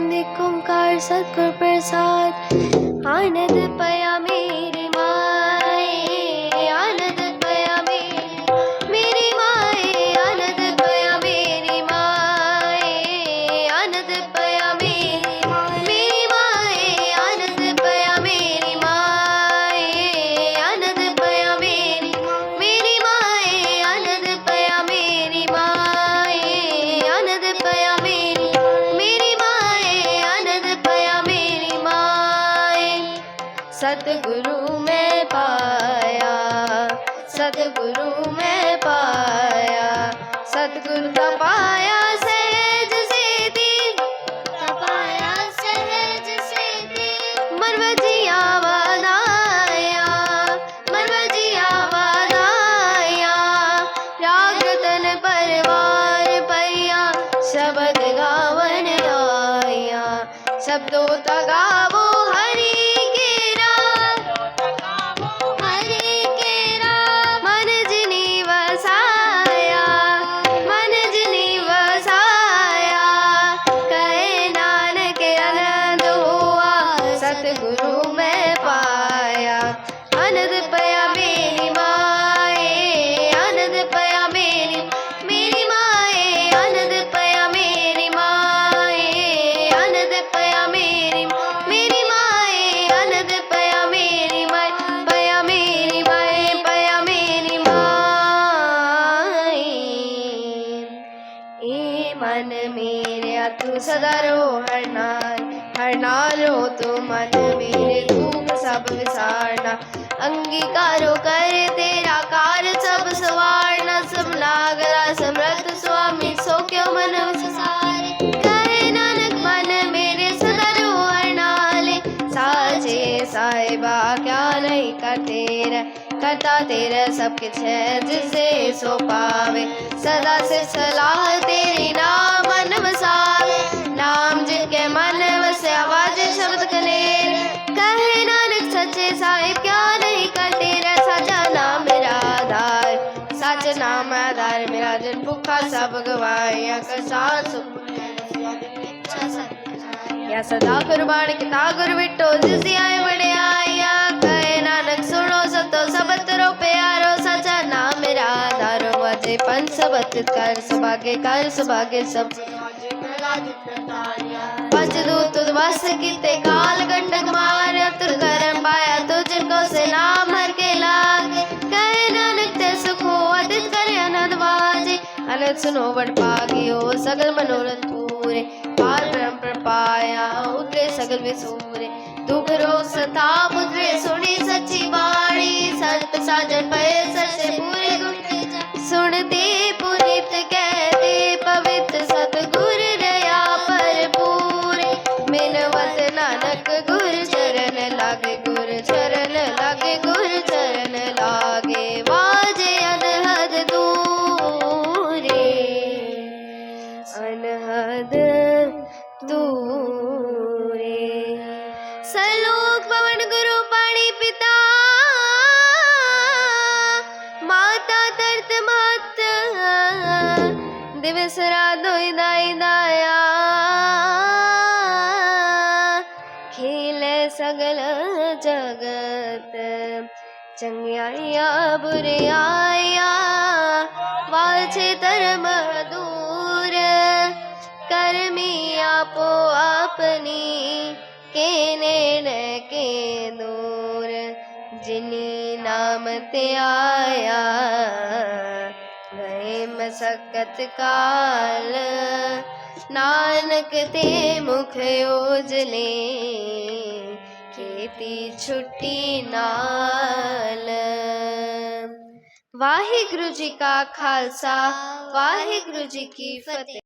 एक ओंकार प्रसाद। आनंद पया मेरी माए, आनंद पया मेरी मेरी माए, आनंद पया मेरी माए, आनंद सतगुरु में पाया सतगुरु मैं पाया। सतगुरु का पाया सहज सेती पाया सहज सेती मरवजिया वनाया मेरे तू सदा रो, हर नाल हर नाल हो तू मन मेरे दुख सब विसारना। अंगीकारो कर तेरा कार, सब सवारना। सब नागरा, समर्थ स्वामी, सो क्यों मन साहिबा, क्या नहीं कर तेरा करता तेरा सब कुछ है, जिसे सो पावे। सदा से सलाह तेरी सब गवाया कसान या सदा कुर्बान किता गुर बिटो जिसी आए बड़े आया कहे नानक, सुनो सतो सबत रो प्यारो सचा नाम मेरा आधारो अजय पंच सबत कर, सुभागे कर, सुभागे सब। पंच दूत बस कीते, काल गंडक मार तुर अनंत सुनो बड़ पागियो सगल मनोरथ पूरे। पार ब्रह्म प्रपाया उतरे सगल विसूरे। दुख रोग सताप उतरे सुनी सच्ची वाणी। संत साजन पय सर से पूरे गुण सुनते अनहद दूरे सलोक पवन गुरु पाणी पिता। माता तरत मात। दिवस राधोई दाई दाया खेले सगल जगत। चंगियाइया बुरियाइया। वाछे धर्म आपो आपनी के के दूर जिनी नाम ते आया, गए मशक्कत काल। नानक ते मुख ओजले, खेती छुट्टी नाल। वाहिगुरु जी का खालसा, वाहिगुरु जी की फतेह।